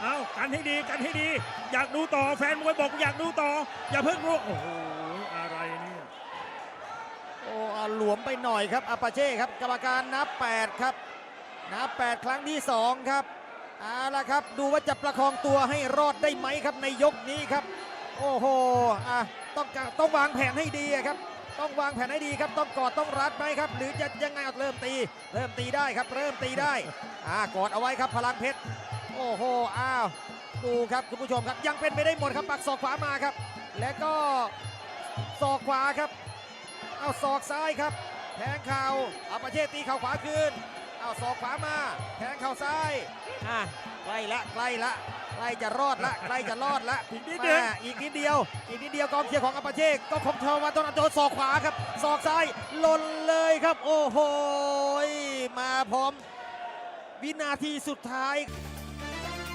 เอากันให้ดีกันให้ดี อยากดูต่อแฟนมวยบอกอยากดูต่อ อย่าเพิ่งรู้โอ้โหอะไรเนี่ยโอ้อหลวมไปหน่อยครับอาปาเช่ครับกรรมการนับ 8 ครับ นับ 8 ครั้งที่ 2 ครับเอาละครับดูว่าจะประคองตัวให้รอดได้ไหมครับในยกนี้ครับ โอ้โหอะต้องการต้องวางแผนให้ดีครับต้องวางแผนให้ดีครับ ต้องกอดต้องรัดไหมครับ หรือจะยังไงเอาเริ่มตี เริ่มตีได้ครับ เริ่มตีได้อ่ากอดเอาไว้ครับพลังเพชร โอ้โห อ้าว ดูครับคุณผู้ชมครับ ยังเป็นไปได้หมดครับปักศอกขวามาครับ และก็ศอกขวาครับ เอาศอกซ้ายครับ แทงเข่าเอาประเชษตีเข่าขวาคืน เอาศอกขวามา แทงเข่าซ้าย อะใกล้ละใกล้ละใกล้จะรอดละใกล้จะรอดละอีกนิดเดียวมาอีกนิดเดียว อีกนิดเดียวกองเชียร์ของอัปปาเช่ก็คงทวันต้องโดนศอกขวาครับศอกซ้ายหล่นเลยครับ โอ้โหมาพร้อม วินาทีสุดท้าย